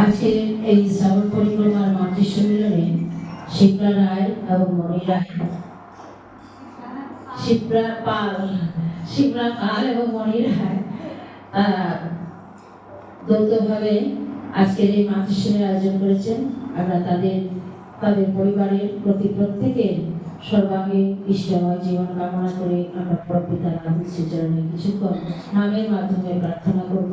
আজকের এই শ্রাবণ পরিক্রমার মাতৃ সম্মেলনে শিপ্রা রায় এবং মণি রায়, শিপ্রা পাল শিপ্রা পাল এবং মণি রায়, তারা দ্বৈতভাবে আজকের এই মাতৃশ্রমের আয়োজন করেছেন। আমরা তাদের তাদের পরিবারের প্রতি প্রত্যেকের সর্বাঙ্গে ইষ্টময় জীবন কামনা করে আমরা প্রপিতার আদি কিছুক্ষণ নামের মাধ্যমে প্রার্থনা করব।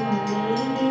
Amém.